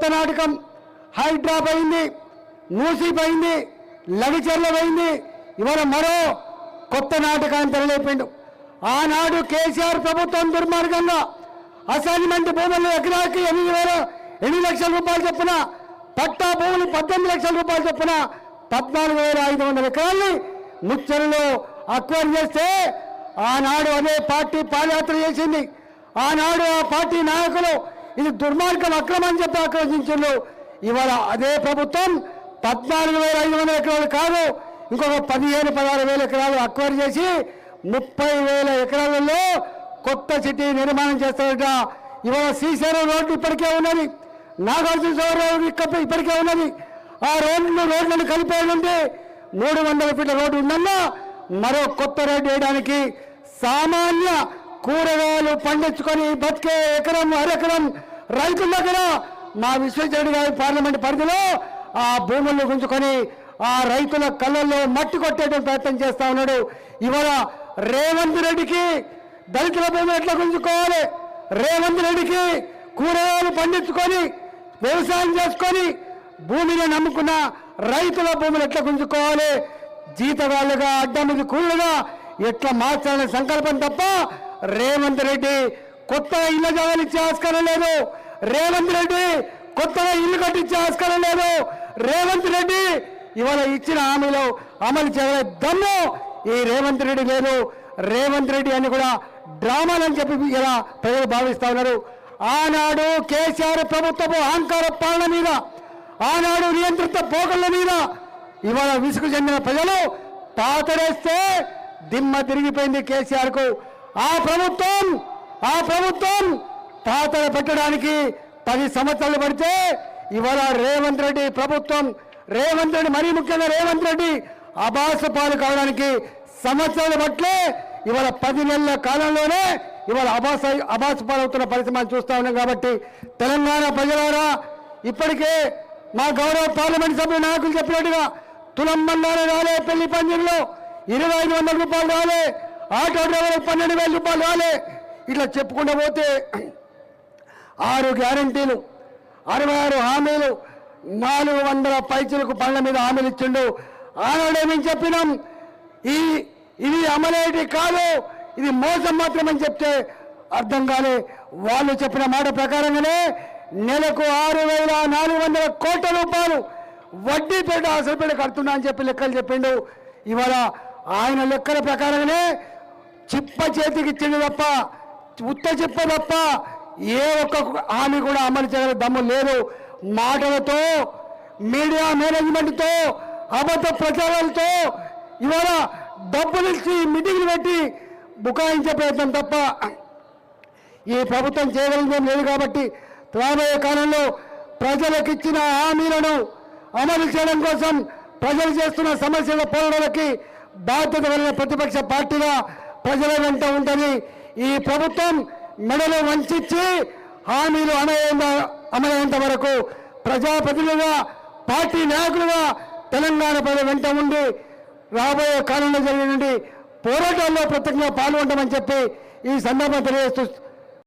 కొత్త నాటకం హైడ్రా పోయింది మూసి పోయింది లవిచర్ల పోయింది ఇవాళ మరో కొత్త నాటకాన్ని తెరలేపిండు. ఆనాడు కేసీఆర్ ప్రభుత్వం దుర్మార్గంగా అసైన్మెంట్ భూములు ఎకరాకి ఎనిమిది వేల ఎనిమిది లక్షల రూపాయలు చొప్పున పట్టా భూములు పద్దెనిమిది లక్షల రూపాయలు చొప్పున పద్నాలుగు వేల ఐదు వందల ఎకరాల్ని ముచ్చరులో అక్వైర్ చేస్తే ఆనాడు అదే పార్టీ పాదయాత్ర చేసింది. ఆనాడు ఆ పార్టీ నాయకులు ఇది దుర్మార్గం అక్రమం చెప్పి ఆక్రోశించారు ఇవాళ అదే ప్రభుత్వం పద్నాలుగు వేల ఐదు వందల ఎకరాలు కాదు ఇంకొక పదిహేను పదహారు వేల ఎకరాలు అక్వైర్ చేసి ముప్పై వేల ఎకరాలలో కొత్త సిటీ నిర్మాణం చేస్తారట. ఇవాళ శ్రీశైలం రోడ్డు ఇప్పటికే ఉన్నది. నాగార్జున సాగర్ రోడ్డు ఇప్పటికే ఉన్నది. ఆ రోడ్లు రోడ్లను కలిపేయాలంటే మూడు వందల ఫీట్ల రోడ్డు ఉందన్నా మరో కొత్త రోడ్డు వేయడానికి సామాన్య కూరగాయలు పండించుకొని బతికే ఎకరం అరెకరం రైతుల దగ్గర మా విశ్వేశ్వరుడు గారి పార్లమెంట్ పరిధిలో ఆ భూములను గుంజుకొని ఆ రైతుల కళ్ళల్లో మట్టి కొట్టేటువంటి ప్రయత్నం చేస్తా ఉన్నాడు. ఇవాళ రేవంత్ రెడ్డికి దళితుల భూములు ఎట్లా గుంజుకోవాలి? రేవంత్ రెడ్డికి కూరగాయలు పండించుకొని వ్యవసాయం చేసుకొని భూమిని నమ్ముకున్న రైతుల భూములు ఎట్లా గుంజుకోవాలి? జీతగాళ్ళుగా అడ్డమిది కూలుగా ఎట్లా మార్చాలనే సంకల్పం తప్ప రేవంత్ రెడ్డి కొత్తగా జగన్ ఇచ్చే ఆస్కారం లేదు. రేవంత్ రెడ్డి కొత్తగా ఇల్లు కట్టించే ఆస్కారం లేదు. రేవంత్ రెడ్డి ఇవాళ ఇచ్చిన హామీలో అమలు చేయలే దమ్ము ఈ రేవంత్ రెడ్డి లేదు. రేవంత్ రెడ్డి అని కూడా డ్రామాలని చెప్పి ఇలా ప్రజలు భావిస్తా ఉన్నారు. ఆనాడు కేసీఆర్ ప్రభుత్వపు అహంకార పాలన మీద ఆనాడు నియంత్రిత పోకళ్ళ మీద ఇవాళ విసుగు చెందిన ప్రజలు పాతరేస్తే దిమ్మ తిరిగిపోయింది కేసీఆర్కు. ఆ ప్రభుత్వం ఆ ప్రభుత్వం పాతలు పెట్టడానికి పది సంవత్సరాలు పడితే ఇవాళ రేవంత్ రెడ్డి ప్రభుత్వం రేవంత్ రెడ్డి మరీ ముఖ్యంగా రేవంత్ రెడ్డి అభాస పాలు కావడానికి సంవత్సరాలు పట్లే ఇవాళ పది నెలల కాలంలోనే ఇవాళ అభాస అభాస పాలవుతున్న పరిస్థితి చూస్తా ఉన్నాం కాబట్టి తెలంగాణ ప్రజలారా ఇప్పటికే మా గౌరవ పార్లమెంట్ సభ్యుల నాయకులు చెప్పినట్టుగా తులం రాలే పెళ్ళి పందిరిలో ఇరవై ఐదు వందల రూపాయలు రాలే ఆటో డ్రైవర్ పన్నెండు వేల రూపాయలు రాలే ఇట్లా చెప్పుకుంటూ పోతే ఆరు గ్యారంటీలు అరవై ఆరు హామీలు నాలుగు వందల పైచులకు పళ్ళ మీద హామీలు ఇచ్చిండు. ఆనాడే మేము చెప్పినాం ఈ ఇది అమలేటి కాదు ఇది మోసం మాత్రమని చెప్తే అర్థం కాలే. వాళ్ళు చెప్పిన మాట ప్రకారంగానే నెలకు ఆరు వేల నాలుగు వందల కోట్ల రూపాయలు వడ్డీ పేట అసలు పేట కడుతున్నా అని చెప్పి లెక్కలు చెప్పిండు. ఇవాళ ఆయన లెక్కల ప్రకారంగానే చిప్ప చేతికి ఇచ్చిండు తప్ప ఉత్త చెప్పే తప్ప ఏ ఒక్క హామీ కూడా అమలు చేయగల దమ్ము లేదు. మాటలతో మీడియా మేనేజ్మెంట్తో అబద్ధ ప్రచారాలతో ఇవాళ డబ్బులు ఇచ్చి మీటింగ్లు పెట్టి బుకాయించే ప్రయత్నం తప్ప ఈ ప్రభుత్వం చేయగలిగేం లేదు కాబట్టి రాబోయే కాలంలో ప్రజలకు ఇచ్చిన హామీలను అమలు చేయడం కోసం ప్రజలు చేస్తున్న సమస్యల పోరాటాలకి బాధ్యత కలిగిన ప్రతిపక్ష పార్టీగా ప్రజల వెంట ఉంటుంది. ఈ ప్రభుత్వం మెడలు వంచి హామీలు అమలయ్యేంత వరకు ప్రజాప్రతినిధులుగా పార్టీ నాయకులుగా తెలంగాణ ప్రజల వెంట ఉండి రాబోయే కాలంలో జరిగినటువంటి పోరాటాల్లో ప్రత్యేకంగా పాల్గొంటామని చెప్పి ఈ సందర్భం తెలియజేస్తూ